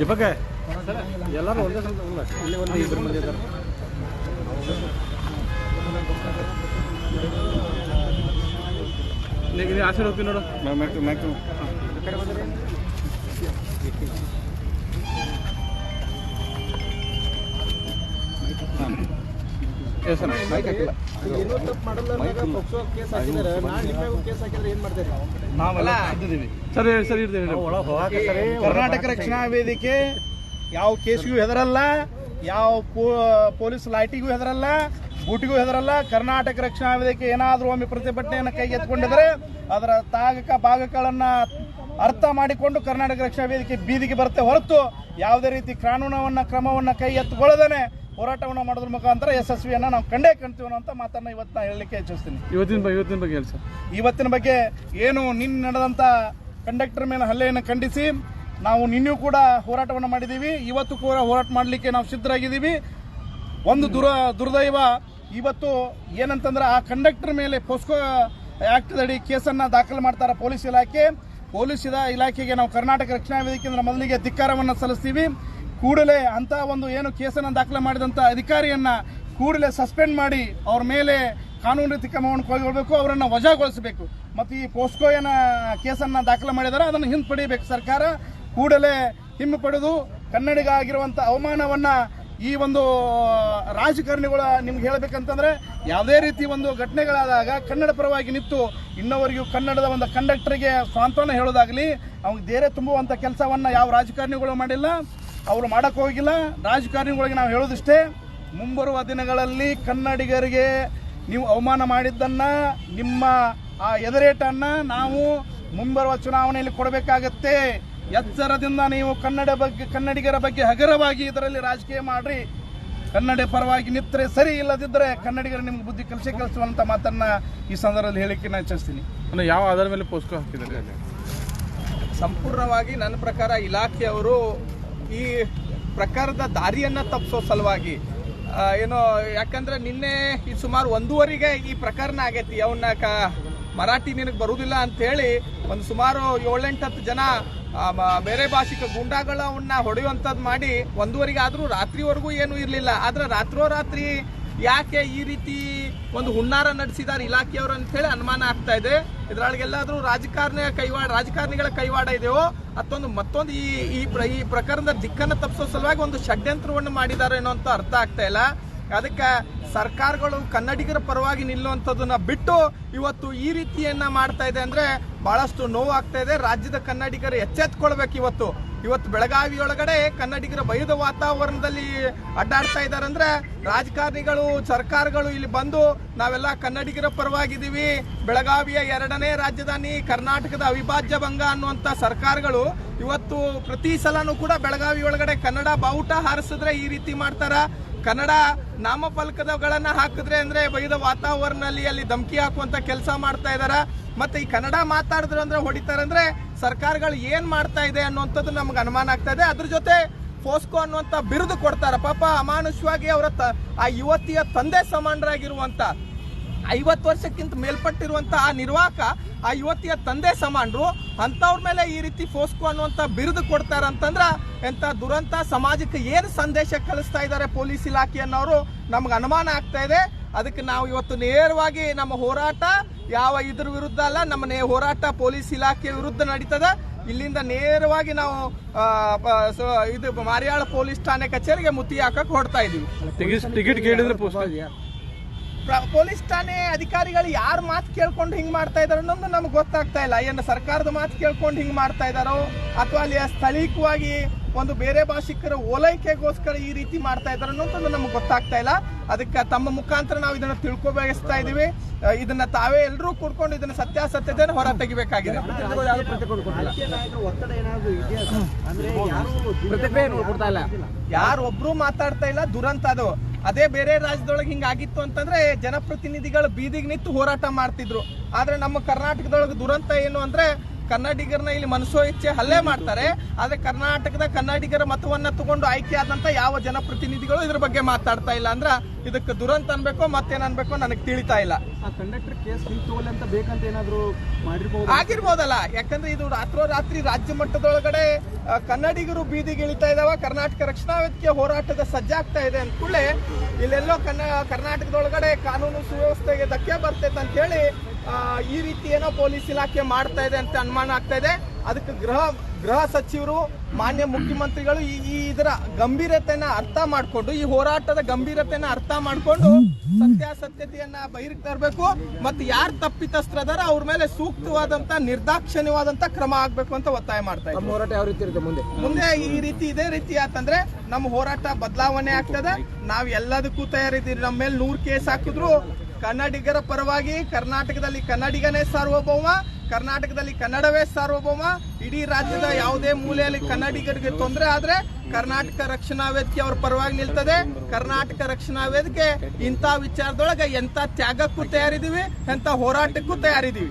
ದೀಪಕ್ ಎಲ್ಲರೂ ಒಂದೇ ಸ್ವಲ್ಪ ಇಲ್ಲ ಒಂದು ಇಬ್ಬರು ಮಂದಿ ಇದ್ದಾರೆ. ಆಶೀರ್ವಾದ ಹೋಗ್ತೀನಿ ನೋಡು. ಮ್ಯಾಕ್ಟು ಮ್ಯಾಕ್ಟು ಕರ್ನಾಟಕ ರಕ್ಷಣಾ ವೇದಿಕೆ ಯಾವ ಕೇಸ್ಗೂ ಹೆದರಲ್ಲ ಯಾವ ಪೊಲೀಸ್ ಲೈಟಿಗೂ ಹೆದರಲ್ಲ ಬೂಟಿಗೂ ಹೆದರಲ್ಲ ಕರ್ನಾಟಕ ರಕ್ಷಣಾ ವೇದಿಕೆ ಏನಾದರೂ ಒಮ್ಮೆ ಪ್ರತಿಭಟನೆಯನ್ನು ಕೈಗೆತ್ತಿಕೊಂಡಿದ್ರೆ ಅದರ ತಾಗಕ ಭಾಗಗಳನ್ನ ಅರ್ಥ ಮಾಡಿಕೊಂಡು ಕರ್ನಾಟಕ ರಕ್ಷಣಾ ವೇದಿಕೆ ಬೀದಿಗೆ ಬರುತ್ತೆ ಹೊರತು ಯಾವುದೇ ರೀತಿ ಕಾನೂನವನ್ನ ಕ್ರಮವನ್ನ ಕೈ ಎತ್ತುಕೊಳ್ಳದೇನೆ ಹೋರಾಟವನ್ನು ಮಾಡೋದ್ರ ಮುಖಾಂತರ ಯಶಸ್ವಿಯನ್ನ ನಾವು ಕಂಡೇ ಕಾಣ್ತೀವಿ ಅನ್ನೋ ಮಾತನ್ನ ಇವತ್ತು ನಾನು ಹೇಳಲಿಕ್ಕೆ ಇಚ್ಛಿಸ್ತೀನಿ. ಇವತ್ತಿನ ಬಗ್ಗೆ ಇವತ್ತಿನ ಬಗ್ಗೆ ಹೇಳಿ ಸರ್. ಇವತ್ತಿನ ಬಗ್ಗೆ ಏನು ನಿನ್ನೆ ನಡೆದಂಥ ಕಂಡಕ್ಟರ್ ಮೇಲೆ ಹಲ್ಲೆಯನ್ನು ಖಂಡಿಸಿ ನಾವು ನಿನ್ನೆಯೂ ಕೂಡ ಹೋರಾಟವನ್ನು ಮಾಡಿದ್ದೀವಿ ಇವತ್ತು ಕೂಡ ಹೋರಾಟ ಮಾಡಲಿಕ್ಕೆ ನಾವು ಸಿದ್ಧರಾಗಿದ್ದೀವಿ. ಒಂದು ದುರ ದುರ್ದೈವ ಇವತ್ತು ಏನಂತಂದ್ರೆ ಆ ಕಂಡಕ್ಟರ್ ಮೇಲೆ ಪೋಸ್ಕೋ ಆಕ್ಟ್ ಅಡಿ ಕೇಸನ್ನು ದಾಖಲು ಮಾಡ್ತಾರೆ ಪೊಲೀಸ್ ಇಲಾಖೆ. ಪೊಲೀಸ್ ಇಲಾ- ಇಲಾಖೆಗೆ ನಾವು ಕರ್ನಾಟಕ ರಕ್ಷಣಾ ವೇದಿಕೆಯಿಂದ ಮೊದಲಿಗೆ ಧಿಕ್ಕಾರವನ್ನು ಸಲ್ಲಿಸ್ತೀವಿ. ಕೂಡಲೇ ಅಂತ ಒಂದು ಏನು ಕೇಸನ್ನು ದಾಖಲೆ ಮಾಡಿದಂಥ ಅಧಿಕಾರಿಯನ್ನ ಕೂಡಲೇ ಸಸ್ಪೆಂಡ್ ಮಾಡಿ ಅವ್ರ ಮೇಲೆ ಕಾನೂನು ರೀತಿ ಕ್ರಮವನ್ನು ಕೈಗೊಳ್ಳಬೇಕು, ಅವರನ್ನು ವಜಾಗೊಳಿಸಬೇಕು. ಮತ್ತು ಈ ಪೋಸ್ಕೋ ಏನ ಕೇಸನ್ನು ದಾಖಲೆ ಮಾಡಿದಾರೆ, ಅದನ್ನು ಹಿಂಪಡಿಬೇಕು ಸರ್ಕಾರ. ಕೂಡಲೇ ಹಿಂಪಡೆದು ಕನ್ನಡಿಗ ಆಗಿರುವಂಥ ಅವಮಾನವನ್ನು ಈ ಒಂದು ರಾಜಕಾರಣಿಗಳ ನಿಮ್ಗೆ ಹೇಳ್ಬೇಕಂತಂದ್ರೆ ಯಾವುದೇ ರೀತಿ ಒಂದು ಘಟನೆಗಳಾದಾಗ ಕನ್ನಡ ಪರವಾಗಿ ನಿಂತು ಇನ್ನೊವರಿಗೂ ಕನ್ನಡದ ಒಂದು ಕಂಡಕ್ಟರ್ಗೆ ಸ್ವಾಂತನ ಹೇಳೋದಾಗಲಿ, ಅವ್ನಿಗೆ ಧೈರ್ಯ ತುಂಬುವಂಥ ಕೆಲಸವನ್ನು ಯಾವ ರಾಜಕಾರಣಿಗಳು ಮಾಡಿಲ್ಲ. ಅವರು ಮಾಡಕ್ಕೆ ಹೋಗಿಲ್ಲ. ರಾಜಕಾರಣಿಗಳಿಗೆ ನಾವು ಹೇಳೋದಿಷ್ಟೇ ಮುಂಬರುವ ದಿನಗಳಲ್ಲಿ ಕನ್ನಡಿಗರಿಗೆ ನೀವು ಅವಮಾನ ಮಾಡಿದ್ದನ್ನು ನಿಮ್ಮ ಆ ಎದುರೇಟನ್ನು ನಾವು ಮುಂಬರುವ ಚುನಾವಣೆಯಲ್ಲಿ ಕೊಡಬೇಕಾಗತ್ತೆ. ಎಚ್ಚರದಿಂದ ನೀವು ಕನ್ನಡ ಬಗ್ಗೆ ಕನ್ನಡಿಗರ ಬಗ್ಗೆ ಹಗರವಾಗಿ ಇದರಲ್ಲಿ ರಾಜಕೀಯ ಮಾಡಿರಿ. ಕನ್ನಡ ಪರವಾಗಿ ನಿತ್ರೆ ಸರಿ ಇಲ್ಲದಿದ್ದರೆ ಕನ್ನಡಿಗರು ನಿಮ್ಗೆ ಬುದ್ಧಿ ಕಲಿಸಿ ಕಲಿಸುವಂಥ ಮಾತನ್ನು ಈ ಸಂದರ್ಭದಲ್ಲಿ ಹೇಳಿಕೆ ನಾನು ಇಚ್ಛಿಸ್ತೀನಿ. ಅಂದ್ರೆ ಯಾವ ಆಧಾರ ಮೇಲೆ ಪೋಸ್ಕೋ ಹಾಕಿದ್ದಾರೆ? ಸಂಪೂರ್ಣವಾಗಿ ನನ್ನ ಪ್ರಕಾರ ಇಲಾಖೆಯವರು ಈ ಪ್ರಕಾರದ ದಾರಿಯನ್ನ ತಪ್ಪಿಸೋ ಸಲುವಾಗಿ ಏನೋ, ಯಾಕಂದ್ರೆ ನಿನ್ನೆ ಈ ಸುಮಾರು ಒಂದೂವರೆಗೆ ಈ ಪ್ರಕರಣ ಆಗೈತಿ. ಅವನ್ನ ಕ, ಮರಾಠಿ ನಿನಗೆ ಬರುವುದಿಲ್ಲ ಅಂತ ಹೇಳಿ ಒಂದು ಸುಮಾರು ಏಳೆಂಟು ಹತ್ತು ಜನ ಬೇರೆ ಭಾಷಿಕ ಗುಂಡಾಗಳು ಅವನ್ನ ಹೊಡೆಯುವಂಥದ್ದು ಮಾಡಿ ಒಂದೂವರೆಗೆ ಆದರೂ ರಾತ್ರಿವರೆಗೂ ಏನು ಇರಲಿಲ್ಲ. ಆದ್ರೆ ರಾತ್ರೋರಾತ್ರಿ ಯಾಕೆ ಈ ರೀತಿ ಒಂದು ಹುನ್ನಾರ ನಡೆಸಿದ್ದಾರೆ ಇಲಾಖೆಯವರು ಅಂತ ಹೇಳಿ ಅನುಮಾನ ಆಗ್ತಾ ಇದೆ. ಇದ್ರೊಳಗೆಲ್ಲಾದ್ರೂ ರಾಜಕಾರಣ ಕೈವಾಡ, ರಾಜಕಾರಣಿಗಳ ಕೈವಾಡ ಇದೆಯೋ? ಮತ್ತೊಂದು ಮತ್ತೊಂದು ಈ ಈ ಪ್ರಕರಣದ ದಿಕ್ಕನ್ನು ತಪ್ಪಿಸೋ ಸಲುವಾಗಿ ಒಂದು ಷಡ್ಯಂತ್ರವನ್ನು ಮಾಡಿದ್ದಾರೆ ಅನ್ನೋ ಅಂತ ಅರ್ಥ ಆಗ್ತಾ ಇಲ್ಲ. ಅದಕ್ಕೆ ಸರ್ಕಾರಗಳು ಕನ್ನಡಿಗರ ಪರವಾಗಿ ನಿಲ್ಲುವಂಥದ್ದನ್ನ ಬಿಟ್ಟು ಇವತ್ತು ಈ ರೀತಿಯನ್ನ ಮಾಡ್ತಾ ಇದೆ ಅಂದ್ರೆ ಬಹಳಷ್ಟು ನೋವಾಗ್ತಾ ಇದೆ. ರಾಜ್ಯದ ಕನ್ನಡಿಗರು ಎಚ್ಚೆತ್ಕೊಳ್ಬೇಕು ಇವತ್ತು. ಇವತ್ತು ಬೆಳಗಾವಿ ಒಳಗಡೆ ಕನ್ನಡಿಗರ ಭಯದ ವಾತಾವರಣದಲ್ಲಿ ಅಡ್ಡಾಡ್ತಾ ಇದ್ದಾರೆ ಅಂದ್ರೆ ರಾಜಕಾರಣಿಗಳು, ಸರ್ಕಾರಗಳು ಇಲ್ಲಿ ಬಂದು ನಾವೆಲ್ಲ ಕನ್ನಡಿಗರ ಪರವಾಗಿದ್ದೀವಿ. ಬೆಳಗಾವಿಯ ಎರಡನೇ ರಾಜಧಾನಿ, ಕರ್ನಾಟಕದ ಅವಿಭಾಜ್ಯ ಭಂಗ ಅನ್ನುವಂತ ಸರ್ಕಾರಗಳು ಇವತ್ತು ಪ್ರತಿ ಸಲನೂ ಕೂಡ ಬೆಳಗಾವಿ ಒಳಗಡೆ ಕನ್ನಡ ಬಾವುಟ ಹಾರಿಸಿದ್ರೆ ಈ ರೀತಿ ಮಾಡ್ತಾರ? ಕನ್ನಡ ನಾಮಫಲಕಗಳನ್ನ ಹಾಕಿದ್ರೆ ಅಂದ್ರೆ ಬೈದ ವಾತಾವರಣದಲ್ಲಿ ಅಲ್ಲಿ ಧಮಕಿ ಹಾಕುವಂತ ಕೆಲಸ ಮಾಡ್ತಾ ಇದ್ದಾರೆ ಮತ್ತೆ ಈ ಕನ್ನಡ ಮಾತಾಡಿದ್ರು ಅಂದ್ರೆ ಹೊಡಿತಾರೆ ಅಂದ್ರೆ ಸರ್ಕಾರಗಳು ಏನ್ ಮಾಡ್ತಾ ಇದೆ ಅನ್ನುವಂಥದ್ದು ನಮ್ಗೆ ಅನುಮಾನ ಆಗ್ತಾ ಇದೆ. ಅದ್ರ ಜೊತೆ ಫೋಸ್ಕೋ ಅನ್ನುವಂತ ಬಿರುದು ಕೊಡ್ತಾರ. ಪಾಪ ಅಮಾನುಷವಾಗಿ ಅವರ ಆ ಯುವತಿಯ ತಂದೆ ಸಮಾನರಾಗಿರುವಂತ ಐವತ್ತು ವರ್ಷಕ್ಕಿಂತ ಮೇಲ್ಪಟ್ಟಿರುವಂತಹ ಆ ನಿರ್ವಾಹಕ ಆ ಯುವತಿಯ ತಂದೆ ಸಮಾನರು ಅಂತವ್ರ ಮೇಲೆ ಈ ರೀತಿ ಫೋಸ್ಕೋ ಅನ್ನುವಂತ ಬಿರುದು ಕೊಡ್ತಾರ ಅಂತಂದ್ರ ಎಂತ ದುರಂತ ಸಮಾಜಕ್ಕೆ ಏನು ಸಂದೇಶ ಕಳಿಸ್ತಾ ಇದ್ದಾರೆ ಪೊಲೀಸ್ ಇಲಾಖೆ ಅನ್ನೋರು ನಮ್ಗೆ ಅನುಮಾನ ಆಗ್ತಾ ಇದೆ. ಅದಕ್ಕೆ ನಾವು ಇವತ್ತು ನೇರವಾಗಿ ನಮ್ಮ ಹೋರಾಟ ಯಾವ ಇದ್ರ ವಿರುದ್ಧ ಅಲ್ಲ, ನಮ್ಮ ನೇ ಹೋರಾಟ ಪೊಲೀಸ್ ಇಲಾಖೆ ವಿರುದ್ಧ ನಡೀತದ. ಇಲ್ಲಿಂದ ನೇರವಾಗಿ ನಾವು ಇದು ಮಾರಿಯಾಳ ಪೊಲೀಸ್ ಠಾಣೆ ಕಚೇರಿಗೆ ಮುತ್ತಿ ಹಾಕಕ್ ಹೊಡ್ತಾ ಇದೀವಿ. ಪೊಲೀಸ್ ಠಾಣೆ ಅಧಿಕಾರಿಗಳು ಯಾರ ಮಾತು ಕೇಳ್ಕೊಂಡು ಹಿಂಗ್ ಮಾಡ್ತಾ ಇದಾರೋ ಅನ್ನೋದು ನಮ್ಗೆ ಗೊತ್ತಾಗ್ತಾ ಇಲ್ಲ. ಏನು ಸರ್ಕಾರದ ಮಾತು ಕೇಳ್ಕೊಂಡು ಹಿಂಗ್ ಮಾಡ್ತಾ ಇದಾರೋ? ಅಥವಾ ಅಲ್ಲಿ ಸ್ಥಳೀಯವಾಗಿ ಒಂದು ಬೇರೆ ಭಾಷಿಕರ ಓಲೈಕೆಗೋಸ್ಕರ ಈ ರೀತಿ ಮಾಡ್ತಾ ಇದಾರೋ ಅನ್ನೋದು ನಮ್ಗೆ ಗೊತ್ತಾಗ್ತಾ ಇಲ್ಲ. ಅದಕ್ಕೆ ತಮ್ಮ ಮುಖಾಂತರ ನಾವು ಇದನ್ನ ತಿಳ್ಕೊಬಯಸ್ತಾ ಇದೀವಿ. ಇದನ್ನ ತಾವೇ ಎಲ್ಲರೂ ಕೂಡ್ಕೊಂಡು ಇದನ್ನ ಸತ್ಯಾಸತ್ಯತೆಯನ್ನು ಹೊರ ತೆಗಿಬೇಕಾಗಿದೆ. ಯಾರೊಬ್ರು ಏನಾದ್ರು ಇದೆಯಾ ಅಂದ್ರೆ ಯಾರು ಯಾರು ಒಬ್ರು ಮಾತಾಡ್ತಾ ಇಲ್ಲ. ದುರಂತ ಅದು. ಅದೇ ಬೇರೆ ರಾಜ್ಯದೊಳಗೆ ಹಿಂಗಾಗಿತ್ತು ಅಂತಂದ್ರೆ ಜನಪ್ರತಿನಿಧಿಗಳು ಬೀದಿಗೆ ನಿಂತು ಹೋರಾಟ ಮಾಡ್ತಿದ್ರು. ಆದ್ರೆ ನಮ್ಮ ಕರ್ನಾಟಕದೊಳಗೆ ದುರಂತ ಏನು ಅಂದ್ರೆ ಕನ್ನಡಿಗರನ್ನ ಇಲ್ಲಿ ಮನಸೋ ಇಚ್ಛೆ ಹಲ್ಲೆ ಮಾಡ್ತಾರೆ. ಆದ್ರೆ ಕರ್ನಾಟಕದ ಕನ್ನಡಿಗರ ಮತವನ್ನ ತಗೊಂಡು ಆಯ್ಕೆ ಆದಂತ ಯಾವ ಜನಪ್ರತಿನಿಧಿಗಳು ಇದ್ರ ಬಗ್ಗೆ ಮಾತಾಡ್ತಾ ಇಲ್ಲ. ಅಂದ್ರ ಇದಕ್ಕೆ ದುರಂತ ಅನ್ಬೇಕು ಮತ್ತೇನ್ ಅನ್ಬೇಕು ನನಗೆ ತಿಳಿತಾ ಇಲ್ಲ. ಆ ಕಂಡಕ್ಟರ್ ಕೇಸ್ ಅಂತ ಬೇಕಂತ ಏನಾದ್ರು ಆಗಿರ್ಬೋದಲ್ಲ. ಯಾಕಂದ್ರೆ ಇದು ರಾತ್ರೋರಾತ್ರಿ ರಾಜ್ಯ ಮಟ್ಟದೊಳಗಡೆ ಕನ್ನಡಿಗರು ಬೀದಿಗೆ ಇಳಿತಾ ಇದಾವ. ಕರ್ನಾಟಕ ರಕ್ಷಣಾ ವ್ಯಕ್ತಿಯ ಹೋರಾಟದ ಸಜ್ಜಾಗ್ತಾ ಇದೆ ಅಂದ ಕೂಡಲೇ ಇಲ್ಲೆಲ್ಲೋ ಕನ್ನ ಕರ್ನಾಟಕದೊಳಗಡೆ ಕಾನೂನು ಸುವ್ಯವಸ್ಥೆಗೆ ಧಕ್ಕೆ ಬರ್ತೈತೆ ಅಂತ ಹೇಳಿ ಈ ರೀತಿ ಏನೋ ಪೊಲೀಸ್ ಇಲಾಖೆ ಮಾಡ್ತಾ ಇದೆ ಅಂತ ಅನುಮಾನ ಆಗ್ತಾ ಇದೆ. ಅದಕ್ಕೆ ಗೃಹ ಗೃಹ ಸಚಿವರು ಮಾನ್ಯ ಮುಖ್ಯಮಂತ್ರಿಗಳು ಈ ಇದರ ಗಂಭೀರತೆಯನ್ನ ಅರ್ಥ ಮಾಡಿಕೊಂಡು ಈ ಹೋರಾಟದ ಗಂಭೀರತೆಯನ್ನ ಅರ್ಥ ಮಾಡಿಕೊಂಡು ಸತ್ಯಾಸತ್ಯತೆಯನ್ನ ಬಹಿರ್ಗೆ ತರಬೇಕು ಮತ್ತು ಯಾರು ತಪ್ಪಿತಸ್ಥರದಾರ ಅವ್ರ ಮೇಲೆ ಸೂಕ್ತವಾದಂತ ನಿರ್ದಾಕ್ಷಿಣ್ಯವಾದಂತ ಕ್ರಮ ಆಗ್ಬೇಕು ಅಂತ ಒತ್ತಾಯ ಮಾಡ್ತಾ ಇದ್ದಾರೆ ಹೋರಾಟ ಯಾವ ರೀತಿ ಇರುತ್ತೆ ಮುಂದೆ? ಮುಂದೆ ಈ ರೀತಿ ಇದೇ ರೀತಿ ಆತಂದ್ರೆ ನಮ್ಮ ಹೋರಾಟ ಬದಲಾವಣೆ ಆಗ್ತದೆ. ನಾವ್ ಎಲ್ಲದಕ್ಕೂ ತಯಾರಿದ್ದೀವಿ. ನಮ್ಮ ಮೇಲೆ ನೂರ್ ಕೇಸ್ ಹಾಕಿದ್ರು ಕನ್ನಡಿಗರ ಪರವಾಗಿ ಕರ್ನಾಟಕದಲ್ಲಿ ಕನ್ನಡಿಗನೇ ಸಾರ್ವಭೌಮ, ಕರ್ನಾಟಕದಲ್ಲಿ ಕನ್ನಡವೇ ಸಾರ್ವಭೌಮ. ಇಡೀ ರಾಜ್ಯದ ಯಾವುದೇ ಮೂಲೆಯಲ್ಲಿ ಕನ್ನಡಿಗರಿಗೆ ತೊಂದರೆ ಆದ್ರೆ ಕರ್ನಾಟಕ ರಕ್ಷಣಾ ವೇದಿಕೆ ಅವ್ರ ಪರವಾಗಿ ನಿಲ್ತದೆ. ಕರ್ನಾಟಕ ರಕ್ಷಣಾ ವೇದಿಕೆ ಇಂಥ ವಿಚಾರದೊಳಗೆ ಎಂತ ತ್ಯಾಗಕ್ಕೂ ತಯಾರಿದೀವಿ ಎಂತ ಹೋರಾಟಕ್ಕೂ ತಯಾರಿದೀವಿ